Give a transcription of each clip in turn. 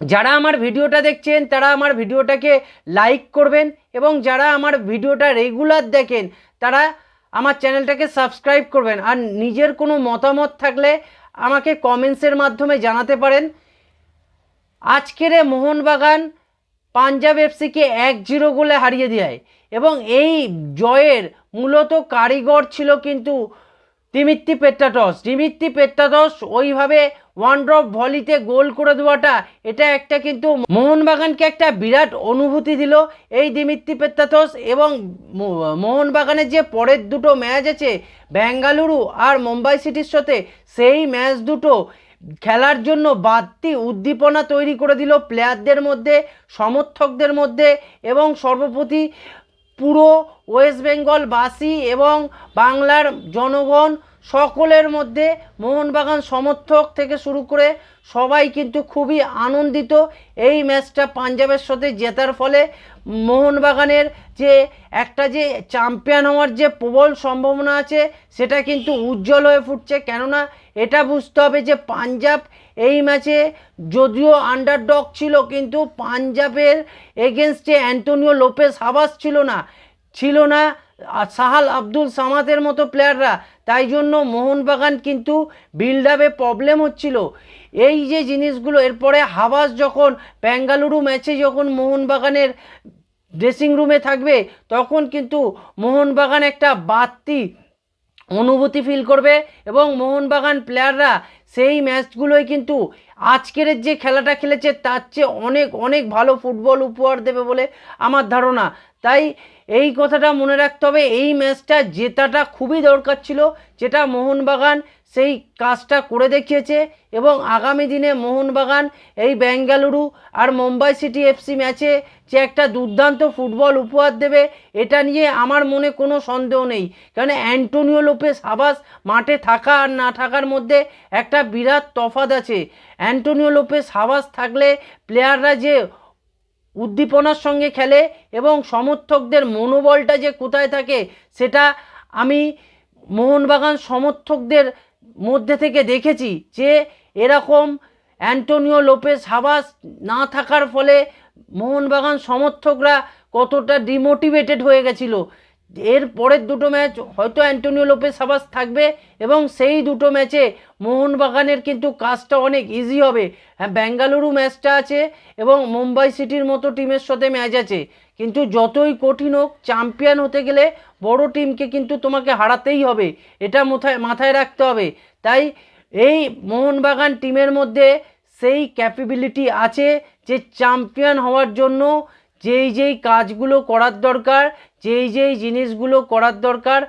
যারা আমার ভিডিওটা দেখছেন, তারা আমার ভিডিওটাকে লাইক করবেন এবং যারা আমার ভিডিওটা রেগুলার দেখেন, তারা আমার চ্যানেলটাকে সাবস্ক্রাইব করবেন। আর নিজের কোনো মতামত থাকলে আমাকে কমেন্টসের মাধ্যমে জানাতে পারেন। আজকের মোহনবাগান পাঞ্জাব এফসিকে এক জিরো গোলে হারিয়ে দেয় এবং এই জয়ের মূলত কারিগর ছিল কিন্তু দিমিত্রি পেট্টাটস দিমিত্রি পেট্টাটস ওইভাবে ওয়ান ড্রপ ভলিতে গোল করে দেওয়াটা, এটা একটা কিন্তু মোহনবাগানকে একটা বিরাট অনুভূতি দিল এই দিমিত্রি পেট্টাটস এবং মোহনবাগানের যে পরের দুটো ম্যাচ আছে, বেঙ্গালুরু আর মুম্বাই সিটির সাথে, সেই ম্যাচ দুটো খেলার জন্য বাড়তি উদ্দীপনা তৈরি করে দিল প্লেয়ারদের মধ্যে, সমর্থকদের মধ্যে এবং সর্বপ্রতি পুরো ওয়েস্ট বেঙ্গলবাসী এবং বাংলার জনগণ সকলের মধ্যে মোহনবাগান সমর্থক থেকে শুরু করে সবাই কিন্তু খুবই আনন্দিত। এই ম্যাচটা পাঞ্জাবের সাথে জেতার ফলে মোহনবাগানের যে একটা যে চ্যাম্পিয়ন হওয়ার যে প্রবল সম্ভাবনা আছে, সেটা কিন্তু উজ্জ্বল হয়ে ফুটছে। কেননা এটা বুঝতে হবে যে পাঞ্জাব এই ম্যাচে যদিও আন্ডারডগ ছিল, কিন্তু পাঞ্জাবের এগেনস্টে অ্যান্টোনিও লোপেস হাবাস ছিল না ছিল না। সাহাল আব্দুল সামাদের মতো প্লেয়াররা তাই জন্য মোহনবাগান কিন্তু বিল্ড আপে প্রবলেম হচ্ছিল। এই যে জিনিসগুলো, এরপরে হাবাস যখন বেঙ্গালুরু ম্যাচে যখন মোহনবাগানের ড্রেসিং রুমে থাকবে, তখন কিন্তু মোহনবাগান একটা বাড়তি অনুভূতি ফিল করবে এবং মোহনবাগান প্লেয়াররা সেই ম্যাচগুলোই কিন্তু আজকের যে খেলাটা খেলেছে, তার চেয়ে অনেক অনেক ভালো ফুটবল উপহার দেবে বলে আমার ধারণা। তাই এই কথাটা মনে রাখতে হবে, এই ম্যাচটা জেতাটা খুবই দরকার ছিল, যেটা মোহনবাগান সেই কাজটা করে দেখিয়েছে এবং আগামী দিনে মোহনবাগান এই বেঙ্গালুরু আর মুম্বাই সিটি এফসি ম্যাচে যে একটা দুর্দান্ত ফুটবল উপহার দেবে, এটা নিয়ে আমার মনে কোনো সন্দেহ নেই। কারণ অ্যান্টোনিও লোপেস হাবাস মাঠে থাকা আর না থাকার মধ্যে একটা বিরাট তফাৎ আছে। অ্যান্টোনিও লোপেস হাবাস থাকলে প্লেয়াররা যে উদ্দীপনার সঙ্গে খেলে এবং সমর্থকদের মনোবলটা যে কোথায় থাকে, সেটা আমি মোহনবাগান সমর্থকদের মধ্যে থেকে দেখেছি যে এরকম অ্যান্টোনিও লোপেস হাবাস না থাকার ফলে মোহনবাগান সমর্থকরা কতটা ডিমোটিভেটেড হয়ে গেছিল। এর পরের দুটো ম্যাচ হয়তো অ্যান্টোনিও লোপে সাবাস থাকবে এবং সেই দুটো ম্যাচে মোহনবাগানের কিন্তু কাজটা অনেক ইজি হবে। হ্যাঁ বেঙ্গালুরু ম্যাচটা আছে এবং মুম্বাই সিটির মতো টিমের সাথে ম্যাচ আছে। কিন্তু যতই কঠিন হোক, চ্যাম্পিয়ন হতে গেলে বড় টিমকে কিন্তু তোমাকে হারাতেই হবে। এটা মাথায় মাথায় রাখতে হবে। তাই এই মোহনবাগান টিমের মধ্যে সেই ক্যাপেবিলিটি আছে যে চ্যাম্পিয়ন হওয়ার জন্য যেই যেই কাজগুলো করার দরকার, যেই যেই জিনিসগুলো করার দরকার,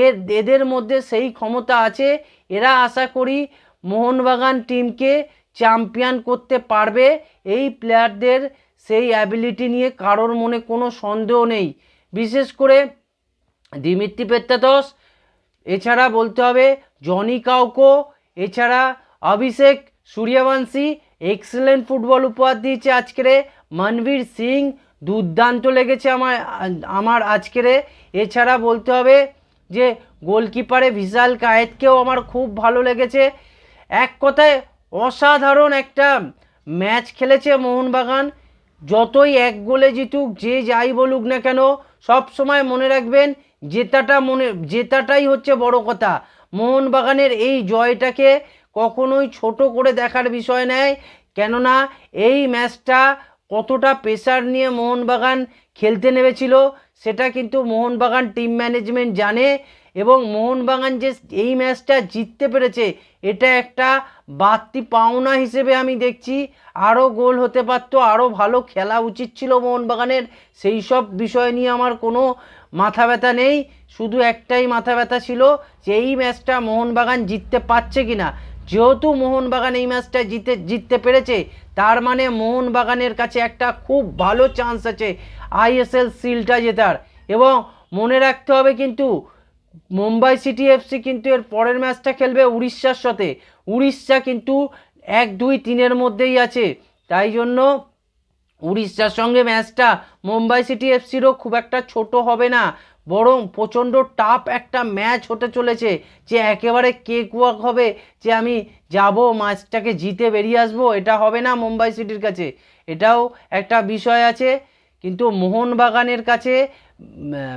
এর, এদের মধ্যে সেই ক্ষমতা আছে। এরা আশা করি মোহনবাগান টিমকে চ্যাম্পিয়ন করতে পারবে। এই প্লেয়ারদের সেই অ্যাবিলিটি নিয়ে কারোর মনে কোনো সন্দেহ নেই। বিশেষ করে দিমিত্রি পেত্তাতস এছাড়া বলতে হবে জনি কাউকো, এছাড়া অভিষেক সূর্যবংশী এক্সেলেন্ট ফুটবল উপহার দিয়েছে আজকের মনবীর সিং দুর্দান্ত লেগেছে আমার আমার আজকেরে এছাড়া বলতে হবে যে, গোলকিপারে ভিশাল কায়েতকেও আমার খুব ভালো লেগেছে। এক কথায় অসাধারণ একটা ম্যাচ খেলেছে মোহনবাগান। যতই এক গোলে জিতুক, যে যাই বলুক না কেন, সব সময় মনে রাখবেন, জেতাটা মনে, জেতাটাই হচ্ছে বড় কথা। মোহনবাগানের এই জয়টাকে কখনোই ছোট করে দেখার বিষয় নেয়। কেননা, এই ম্যাচটা কতটা প্রেশার নিয়ে মোহনবাগান খেলতে নেমেছিল, সেটা কিন্তু মোহনবাগান টিম ম্যানেজমেন্ট জানে এবং মোহনবাগান যে এই ম্যাচটা জিততে পেরেছে, এটা একটা বাড়তি পাওনা হিসেবে আমি দেখছি। আরও গোল হতে পারতো, আরও ভালো খেলা উচিত ছিল মোহনবাগানের, সেই সব বিষয় নিয়ে আমার কোনো মাথা ব্যথা নেই। শুধু একটাই মাথা ব্যথা ছিল যে এই ম্যাচটা মোহনবাগান জিততে পারছে কি না যেহেতু মোহনবাগান এই ম্যাচটা জিতে, জিততে পেরেছে, তার মানে মোহনবাগানের কাছে একটা খুব ভালো চান্স আছে আইএসএল সিলটা জেতার। এবং মনে রাখতে হবে কিন্তু, মুম্বাই সিটি এফসি কিন্তু এর পরের ম্যাচটা খেলবে উড়িষ্যার সাথে। উড়িষ্যা কিন্তু এক, দুই, তিনের মধ্যেই আছে। তাই জন্য উড়িষ্যার সঙ্গে ম্যাচটা মুম্বাই সিটি এফসিরও খুব একটা ছোট হবে না। বরং প্রচণ্ড টাফ একটা ম্যাচ হতে চলেছে যে একেবারে কেক ওয়াক হবে যে আমি যাব, ম্যাচটাকে জিতে বেরিয়ে আসব, এটা হবে না মুম্বাই সিটির কাছে। এটাও একটা বিষয় আছে। কিন্তু মোহনবাগানের কাছে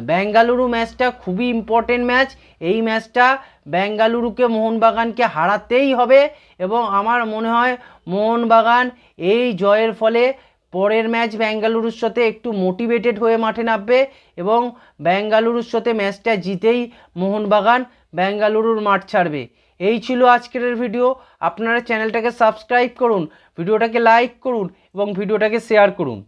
বেঙ্গালুরু ম্যাচটা খুবই ইম্পর্টেন্ট ম্যাচ। এই ম্যাচটা বেঙ্গালুরুকে, মোহনবাগানকে হারাতেই হবে এবং আমার মনে হয় মোহনবাগান এই জয়ের ফলে পরের ম্যাচ ব্যাঙ্গালুরুর সাথে একটু মোটিভেটেড হয়ে মাঠে নামবে এবং ব্যাঙ্গালুরুর সাথে ম্যাচটা জিতেই মোহনবাগান ব্যাঙ্গালুরুর মাঠ ছাড়বে। এই ছিল আজকের ভিডিও আপনারা চ্যানেলটাকে সাবস্ক্রাইব করুন, ভিডিওটাকে লাইক করুন এবং ভিডিওটাকে শেয়ার করুন।